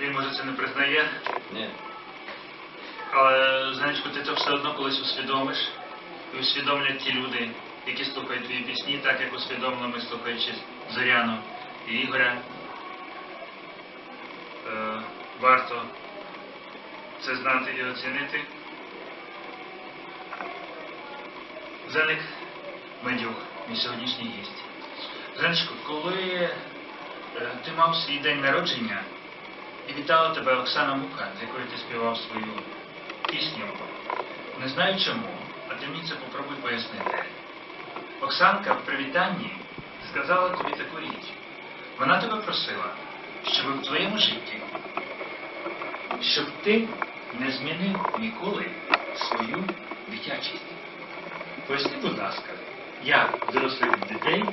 він може це не признає, Ні. але знаєш, ти це все одно колись усвідомиш і усвідомлять ті люди, які слухають твої пісні, так як усвідомлено ми слухаючи Зоряну і Ігоря. Е, варто це знати і оцінити. Зеник Медюх, мій сьогоднішній гість. Зенечко, коли е, ти мав свій день народження і вітала тебе Оксана Мука, з якою ти співав свою пісню, не знаю чому, а ти мені це попробуй пояснити. Оксанка в привітанні сказала тобі таку річ. Вона тебе просила, щоб в твоєму житті, щоб ти не змінив ніколи свою дитячість. Поясни, будь ласка, як дорослих дітей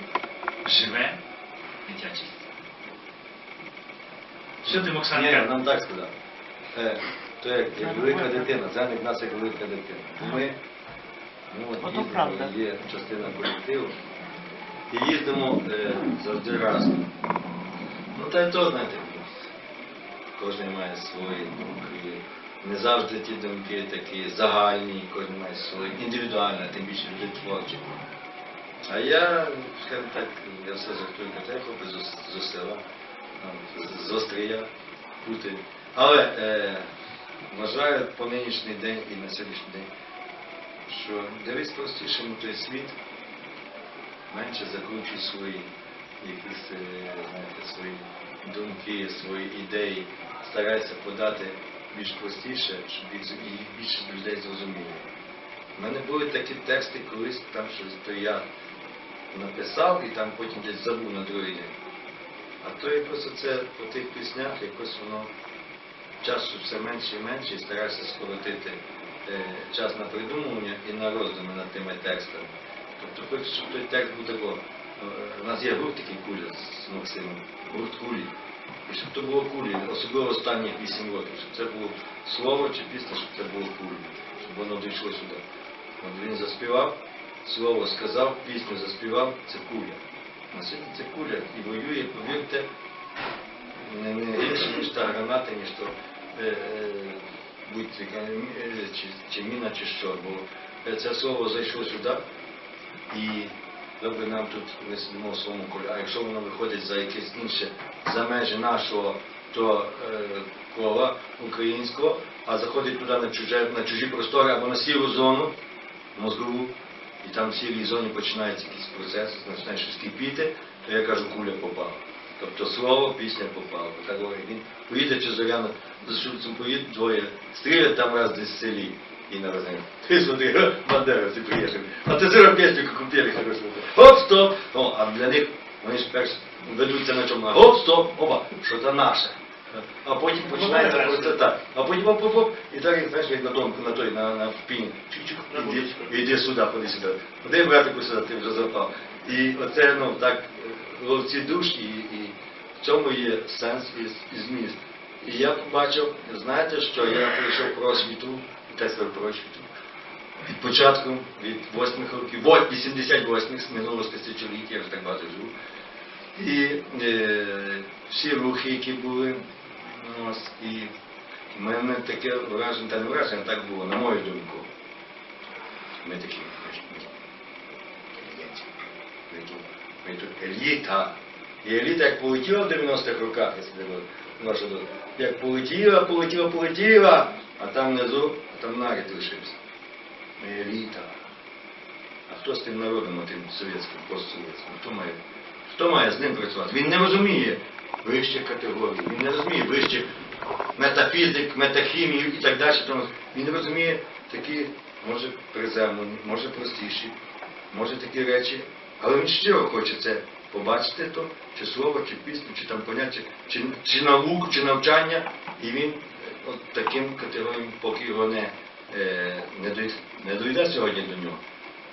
живе дитячість. Що ти, Ні, Оксанка? нам так сказав. Е, то як, як велика дитина, в нас як велика дитина. Ми, ми от Ото їздимо, правда. є частина колективу. І їздимо е, завжди разом. Ну та й то, знаєте, кожен має свої думки. Не завжди ті думки такі загальні, кожен має свої індивідуальні, тим більше люди творчі. А я, скажімо так, я все жартую те хлопець з, з села, там, з, з Острія, бути. Але е, вважаю по нинішній день і на сьогоднішній день, що дивись простіше на той світ, менше закручуй свої якісь, е, знаєте, свої думки, свої ідеї, старайся подати більш простіше, щоб їх, більше людей зрозуміли. У мене були такі тексти колись, там щось то я написав і там потім десь забув на другий день. А то якось оце по тих піснях якось воно часу все менше і менше і стараюся скоротити е, час на придумування і на роздуми над тими текстами. Тобто хочу, щоб той текст був такого. е, У нас є гурт такий куля з Максимом, гурт кулі. І щоб то було кулі, особливо останні 8 років, щоб це було слово чи пісня, щоб це було кулі, щоб воно дійшло сюди. От він заспівав, слово сказав, пісню заспівав, це куля. Це куля і воює, повірте, не, гірше, ніж та граната, ніж то е, е, будь-яка е, чи, міна, чи що. Бо це слово зайшло сюди і добре нам тут ми сидимо в своєму колі. А якщо воно виходить за якесь інше, за межі нашого то кола українського, а заходить туди на чужі простори або на сіру зону мозгову, і там в сірій зоні починається якийсь процес, починає щось кипіти, то я кажу, куля попала. Тобто слово, пісня попала. Так говорить, він поїде чи зоряно, за Шульцем поїде двоє, стрілять там раз десь в селі. И на разные. Ты смотри, га, Бандера, ты приехал. А ты зробив песню, яку купили, хорошо. Оп, стоп! О, а для них вони ж перш ведуться на чому. Оп, стоп, опа, що це наше. А потім починається Ну, так. А потім оп, оп, оп, і так, знаєш, як на домку, на той, на, на пінь. Чик-чик, іди, іди сюди, ходи сюди. Ходи, братику, сюди, ти вже запав. І оце, ну, так, е, ловці душ, і, і в цьому є сенс і, і зміст. І я побачив, знаєте, що я прийшов про освіту, і так сказав про освіту. Від початку, від 8 років, во- 88-х, з минулого тисячоліття, я вже так багато живу. І е, всі рухи, які були, ось, і мене таке враження, та не враження, так було, на мою думку. Ми такі, ми тут, еліта. І еліта як полетіла в 90-х роках, якщо доля, як полетіла, полетіла, полетіла, а там внизу, а там нарід лишився. Ми еліта. А хто з тим народом, тим совєтським, постсовєтським? Хто має, хто має з ним працювати? Він не розуміє вищі категорії, він не розуміє вищих метафізик, метахімію і так далі. Тому він розуміє такі, може, приземлені, може простіші, може такі речі. Але він щиро хоче це побачити, то, чи слово, чи пісню, чи там поняття, чи, чи науку, чи навчання. І він е, от таким категоріям, поки його не, е, не дойде сьогодні до нього,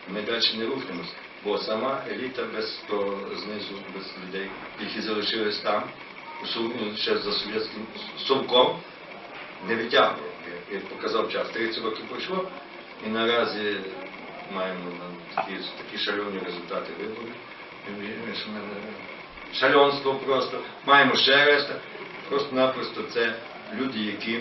ми далі не рухнемося. Бо сама еліта без того знизу, без людей, які залишились там, ще за совєтським совком, не витягує. Я- Я показав час. 30 років пройшло, і наразі маємо такі, такі шальоні результати виборів. Шальонство просто. Маємо ще решта. Просто-напросто це люди, які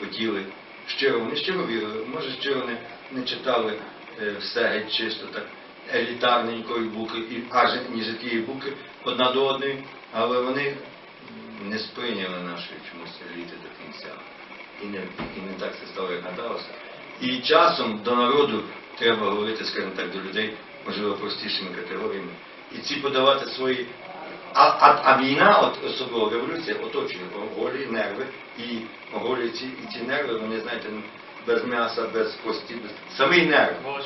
хотіли щиро, вони щиро вірили, може щиро не, не читали е, все геть чисто так елітарненької буки, і аж ні житії буки одна до одної, але вони не сприйняли нашої чомусь еліти до кінця. І не, і не так це стало, як гадалося. І часом до народу треба говорити, скажімо так, до людей, можливо, простішими категоріями. І ці подавати свої. А, а, а війна, от особливо революція, оточує голі нерви, і голі ці, і ці нерви, вони, знаєте, без м'яса, без кості, без самий нерв. Гола.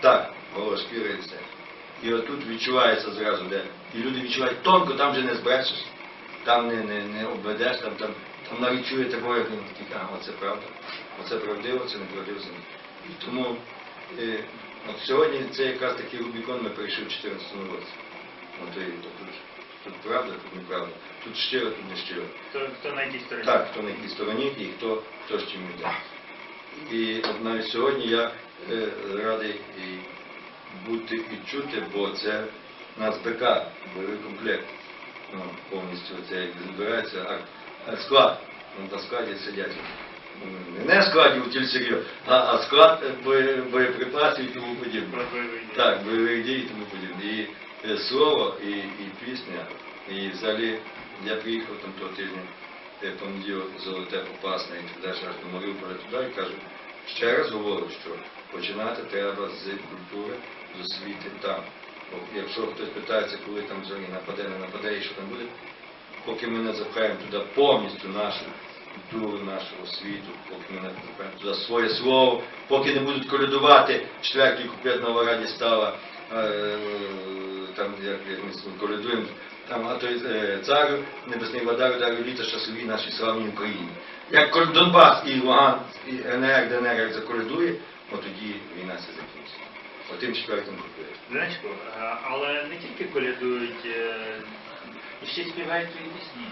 Так, гола шкіра і отут відчувається зразу, де. І люди відчувають тонко, там вже не збрешеш, там не, не, не обведеш, там, там, там навіть чує такого, як він такий, а, оце правда, оце правдиво, це не». І тому е, от сьогодні це якраз такий Рубікон ми перейшли в 2014 році. От, і, тут, тут правда, тут неправда, тут щиро, тут не щиро. Хто, хто на якій стороні? Так, хто на якій стороні і хто, хто з чим йде. І от навіть сьогодні я е, радий і бути і чути, бо це НацБК, бойовий комплект. Ну, повністю це як збирається а склад. Ну, на складі сидять. Ну, Не на складі у тільсерйо, а, а склад е, боєприпасів і тому подібне. Так, бойових дій і тому подібне. І е, слово, і, і пісня. І взагалі я приїхав там того тижня понеділок золоте попасне і так далі аж до Маріуполя туди і кажу, ще раз говорю, що починати треба з культури, з освіти там. Бо якщо хтось питається, коли там взагалі нападе, не нападе і що там буде, поки ми не запхаємо туди повністю нашу культуру, нашу освіту, поки ми не запхаємо туди своє слово, поки не будуть колядувати четвертий куплет на раді стала, е, там як, ми колядуємо, там а той е, царю, небесний водар, ударив літо щасливі нашій славній Україні. Як Донбас і Луган, і НР, ДНР як заколядує, от тоді війна все закінчиться. Отим четвертим куплетом. Денечко, але не тільки колядують, е, ще співають твої пісні.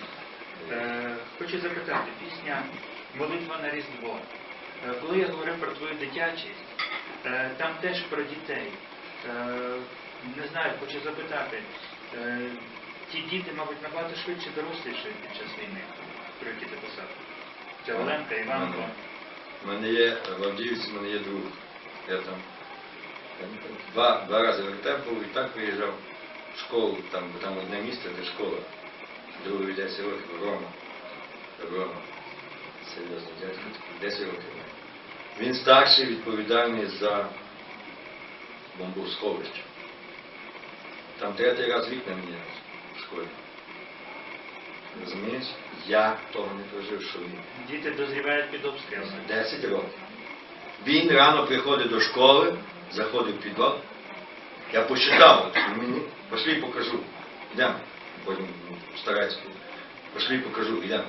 Е, Хочу запитати, пісня Молитва на Різдво. Е, Коли я говорив про твою дитячість, е, там теж про дітей. Е, Не знаю, хочу запитати, е, ті діти, мабуть, набагато швидше дорослішають під час війни, про які ти писав. Це Оленка, Іванко. У мене є в Авдіївці, в мене є друг. Я там два, два рази вертеп був і так виїжджав в школу, там, бо там одне місце, де школа. Другий 10 років Рома. Рома. Серйозно, дядько 10 років. Він старший, відповідальний за бомбосховище. Там третій раз вікна міняють в школі. Розумієш? Я того не прожив, що він. Діти дозрівають під обстрілами. 10 років. Він рано приходить до школи, заходить в підвал. Я він мені, пошли покажу. Йдемо. Потім старається. Пошли покажу, йдемо.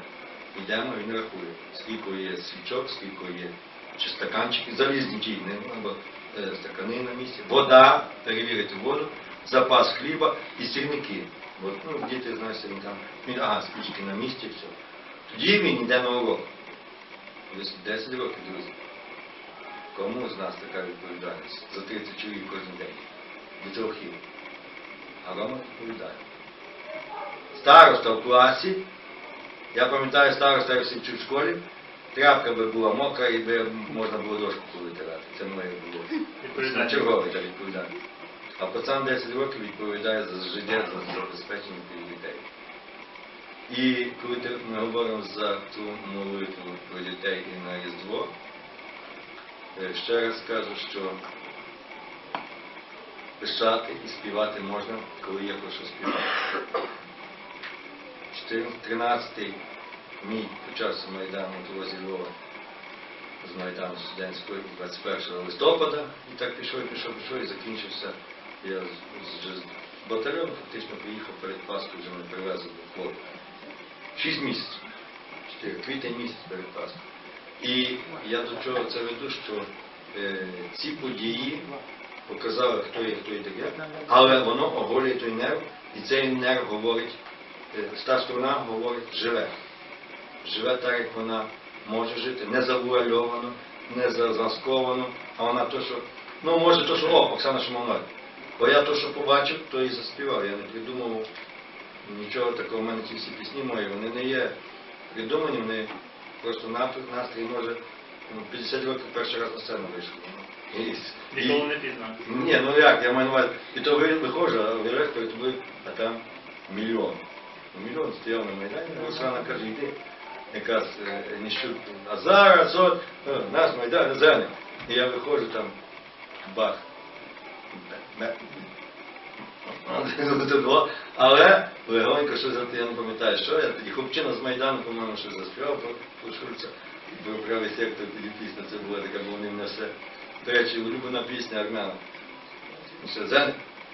Йдемо, він рахує, скільки є свічок, скільки є чи стаканчики, залізні ті, або е, стакани на місці, вода, перевірити воду, запас хліба і сірники. От, ну, діти знають, він там, він, ага, спічки на місці, все. Тоді він йде на урок. Десь 10 років, друзі. Кому з нас така відповідальність? За 30 чоловік кожен день. Дітрохів. А Рома відповідає. Староста в класі. Я пам'ятаю, староста я всім в школі. Тряпка би була мокра і би можна було дошку повитирати. Це моє було. Черговий та відповідальність. А пацан 10 років відповідає за життя, за забезпечення тих дітей. І коли ми говоримо за ту молитву про дітей і на Різдво, е, ще раз скажу, що писати і співати можна, коли є про що співати. 13-й мій почався Майдан у зі Львова з Майдану студентського 21 листопада, і так пішов, пішов, пішов і закінчився. Я з, з, батальйону фактично приїхав перед Паскою, вже мене привезли до хлопця. Шість місяців. Квітень місяць перед Паскою. І я до чого це веду, що е, ці події показали, хто є, хто і таке, але воно оголює той нерв, і цей нерв говорить, е, та сторона говорить, живе. Живе так, як вона може жити, не завуальовано, не замасковано, а вона то, що, ну може то, що, о, Оксана Шимонович. Бо я то, що побачив, то і заспівав. Я не придумав нічого такого. У мене ті всі пісні мої, вони не є придумані, вони просто настрій, може ну, 50 років перший раз на сцену вийшов. І, і- Ніколи не пізно. ні, ну як, я маю на увазі, і то ви- виходжу, а ви перед тобою, а там мільйон. Ну, Мільйон стояв на Майдані, Руслана каже, йди, якраз е, Ніщук, а зараз от, е, наш Майдан зелений. І я виходжу там, бах. Але легонько щось от я не пам'ятаю, що я тоді хлопчина з Майдану, по-моєму, щось заспівав про, про Шульца. Правий сектор тоді пісня, це була така, бо вони все. До речі, улюблена пісня армяна.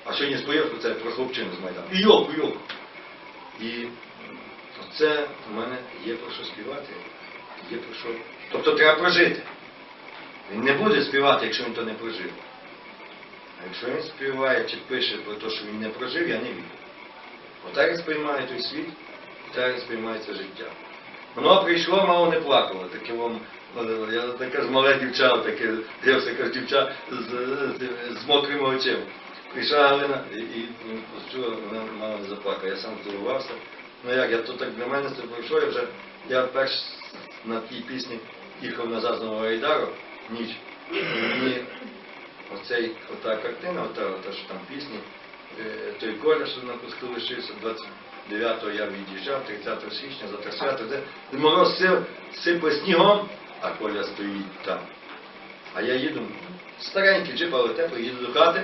А що не споєв, то це про хлопчину з Майдану. І йоку, йоку. І це в мене є про що співати. Є про що. Тобто треба прожити. Він не буде співати, якщо він то не прожив. Якщо він співає чи пише про те, що він не прожив, я не вірю. Отак я сприймаю той світ, і так я сприймаю це життя. Воно прийшло, мало не плакало. Таке вам, я така ж мале дівча, таке дивився, яка дівча з, з, з мокрими очима. Прийшла Галина і, і почула, вона мало не заплакала. Я сам здивувався. Ну як, я то так для мене це пройшло, я вже я перш на тій пісні їхав назад з Нового Айдару, ніч. І оцей, ота картина, ота, ота що там пісні, е, той Коля, що на кусту лишився 29-го я від'їжджав, 30 січня, за свято, де мороз сипає снігом, а Коля стоїть там. А я їду, старенький джип, але теплий, їду до хати,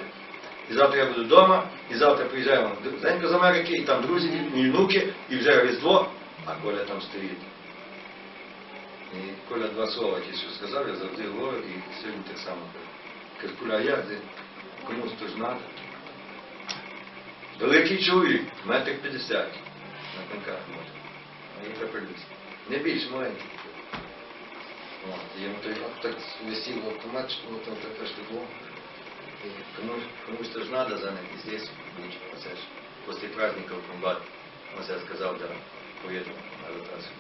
і завтра я буду вдома, і завтра приїжджаємо Денько з Америки, і там друзі, мої внуки, і вже Різдво, а Коля там стоїть. І Коля два слова ті, що сказав, я завжди говорю, і сьогодні так само кажу. А як? Комусь то ж надо. Великий чоловік, метр п'ятдесят, на коньках може. А він припилюсь. Не більш маленький. І йому той так висів автомат, ну там таке штукло. И комусь, комусь тоже надо за ним, и здесь быть, оце ж, после праздников комбат, оце сказав, да, поїду на ротацію.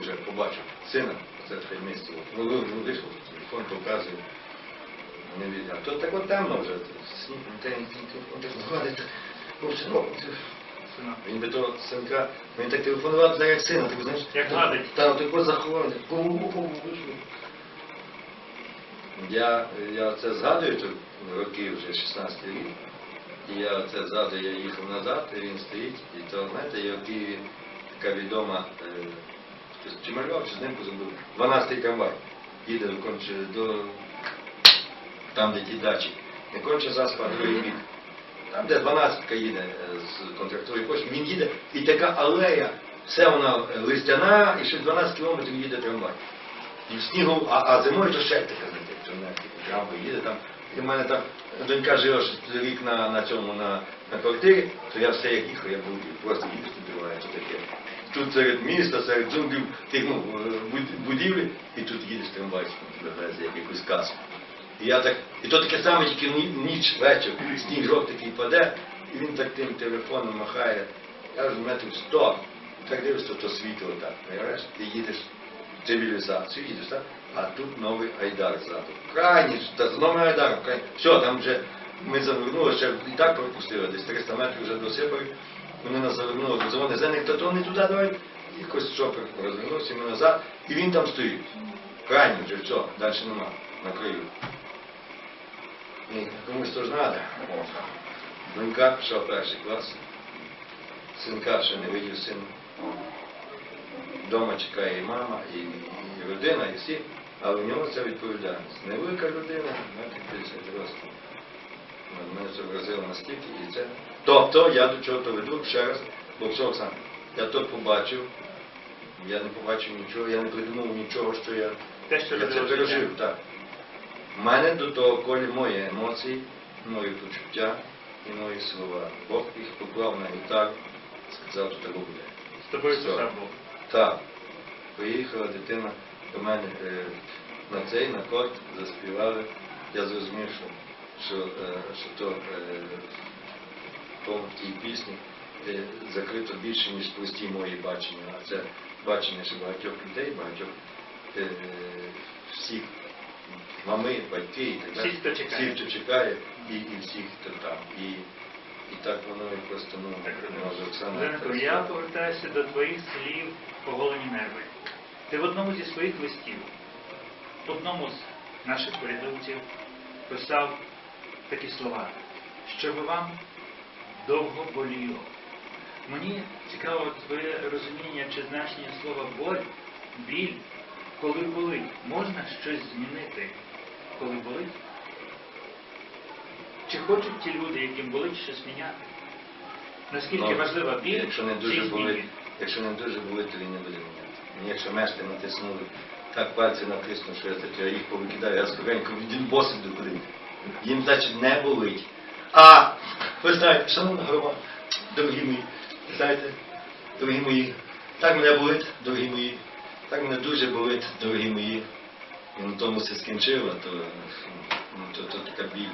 Уже побачив сина, оце місяці, от, ну, ну, вийшов, телефон показує, не відео. А тут так от темно вже, він би того синка, він так телефонував так як сина, ти знаєш, Як гадить. Та тако заховав, я, я це згадую, тут роки вже 16 рік, і я це згадую, я їхав назад, і він стоїть, і то, знаєте, є в Києві така відома, е, чи малював, чи з ним позабув, 12-й трамвай, їде до там, де ті дачі, не конче заспа, другий бік. Там, де 12 їде е, з контрактової почти, він їде, і така алея, все вона е, листяна, і ще 12 кілометрів їде трамвай. І в снігу, а, а зимою то ще така трамвай їде там. І в мене там донька жила рік на, на цьому на, на квартирі, то я все як їхав, я був просто співаю, що таке. Тут серед міста, серед джунглів, тих ну, е, будівлі, і тут їдеш трамвайчиком, якусь казку. І я так, і то таке саме, тільки ні- ніч, вечір, сніг жовтий паде, і він так тим телефоном махає. Я вже метрів сто, і так дивишся, то світло так, понимаєш? Ти їдеш в цивілізацію, їдеш, так? А тут новий Айдар ззаду. Крайні, з новим Айдаром, крайні. Все, там вже ми завернули, ще і так пропустили, десь 300 метрів вже досипали. Вони нас завернули, дзвони Зеник, то не туди давай. І якось шопер розвернувся, ми назад, і він там стоїть. Крайній вже, все, далі нема, на краю. І комусь то ж треба. Донька пішла перший клас. Синка ще не видів син. Дома чекає і мама, і, і родина, і всі, але в нього це відповідальність. Невелика людина, 50 росту. Мене це вразило настільки і це. Тобто я до чого то веду ще раз, бо все, Оксана, я то побачив, я не побачив нічого, я не придумав нічого, що я, Те, що я це пережив. Так. У мене до того колі мої емоції, мої почуття і мої слова. Бог їх поклав на гітару, сказав, то так буде. З тобою все був. Так. Поїхала дитина до мене е, на цей, на корт, заспівали. Я зрозумів, що що, е, що то е, по тій пісні е, закрито більше, ніж прості мої бачення. А це бачення ще багатьох людей, багатьох е, всіх мами, батьки і так далі. Всіх, хто чекає. Всіх, хто чекає, і, і всіх, хто там. І, і так воно і просто, ну, так я повертаюся до твоїх слів поголені нерви. Ти в одному зі своїх листів, в одному з наших порядовців писав такі слова, щоб вам довго боліло. Мені цікаво твоє розуміння чи значення слова боль, біль, коли болить. Можна щось змінити, коли болить? Чи хочуть ті люди, яким болить щось міняти? Наскільки Ну, важлива біль Якщо не дуже болить, якщо не дуже болить, то він не буде міняти. Мені якщо мешти натиснули, так пальці натиснув, що я таке, я їх повикидаю, я скоренько він босик доходив. Їм значить не болить. А, ви знаєте, шановна грома, дорогі мої, знаєте, дорогі мої, так мене болить, дорогі мої, так мене дуже болить, дорогі мої. І на тому все скінчило, то, ну, то, то така біль.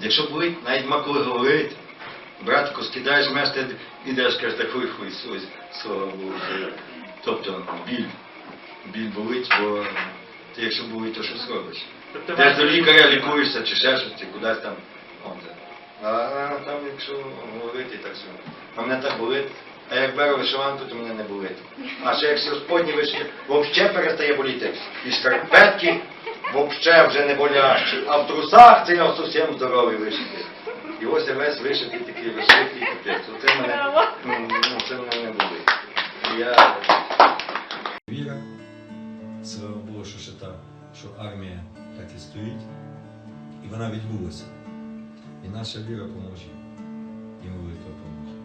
Якщо болить, навіть ма коли говорити, братку, скидаєш мешти, ідеш, кажеш, так хуй хуй, слава Богу. Тобто біль, біль болить, бо ти якщо болить, то що зробиш? Тобто Ти до лікаря лікуєшся чи ще щось, чи кудись там. А там, якщо говорити, так все. А мене так болить. А як беру вишиванку, то мене не болить. А ще якщо сподні вишивки, взагалі перестає боліти. І шкарпетки взагалі вже не болять. А в трусах це я зовсім здоровий вишити. І ось я весь вишитий такий вишитий капець. Оце мене, ну, це мене не болить. Я... Віра, слава Богу, що ще так, що армія так і стоїть, і вона відбулася. І наша віра поможе. І молитва поможе.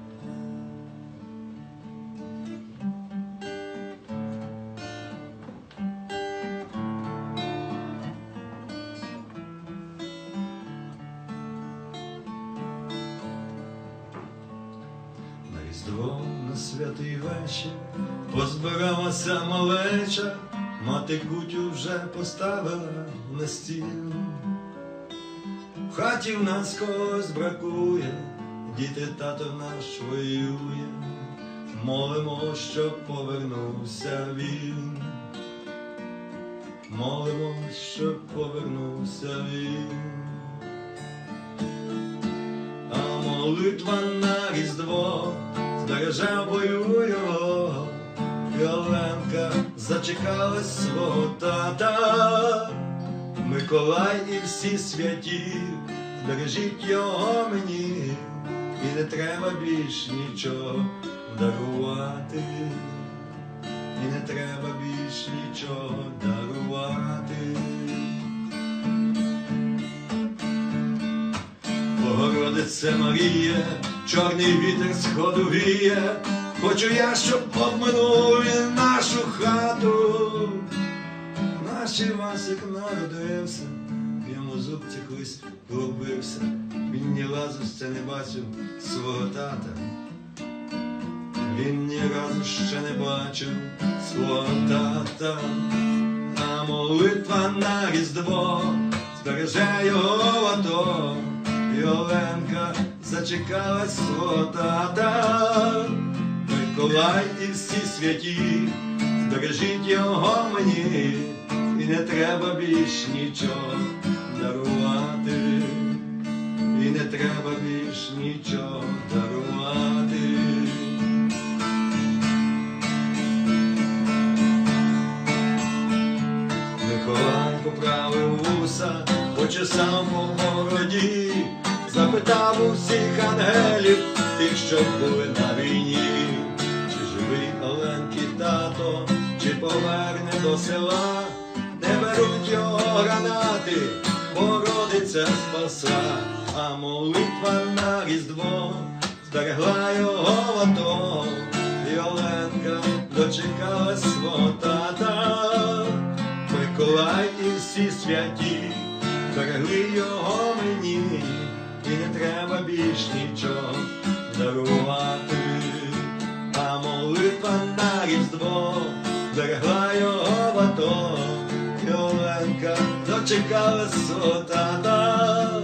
Малеча, мати кутю вже поставила на стіл. В хаті в нас когось бракує, діти тато наш воює, молимо, щоб повернувся він. Молимо, щоб повернувся він. А молитва на різдво збереже бою його. І Оленка зачекалась свого тата. Миколай і всі святі, збережіть його мені, і не треба більш нічого дарувати, і не треба більш нічого дарувати. Богородице Марія, чорний вітер сходу віє, хочу я, щоб обминув він нашу хату. Наш Івасик народився, йому зубці колись пробився, він ні разу ще не бачив свого тата. Він ні разу ще не бачив свого тата, а молитва на різдво збереже його АТО. І Оленка зачекалась свого тата. Миколай і всі святі, збережіть його мені, і не треба більш нічого дарувати, і не треба більш нічого дарувати. Миколай поправив вуса, почесав по бороді, запитав у всіх ангелів, тих, що були на війні, Оленки тато, чи поверне до села, не беруть його гранати, Богородиця спаса, а молитва на різдво зберегла його в АТО, і Оленка дочекалась свого тата. Миколай і всі святі берегли його мені, і не треба більш нічого дарувати, молитва на різдво берегла його в АТО, і Оленка дочекала свого тата.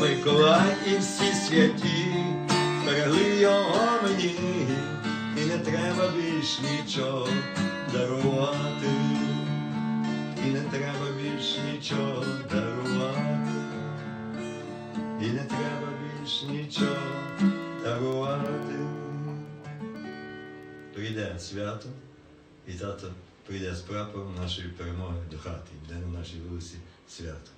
Миколай і всі святі берегли його мені, і не треба більш нічого дарувати, і не треба більш нічого дарувати, і не треба більш нічого дарувати. Прийде свято, і тато прийде з прапором нашої перемоги до хати, йде на нашій вулиці свято.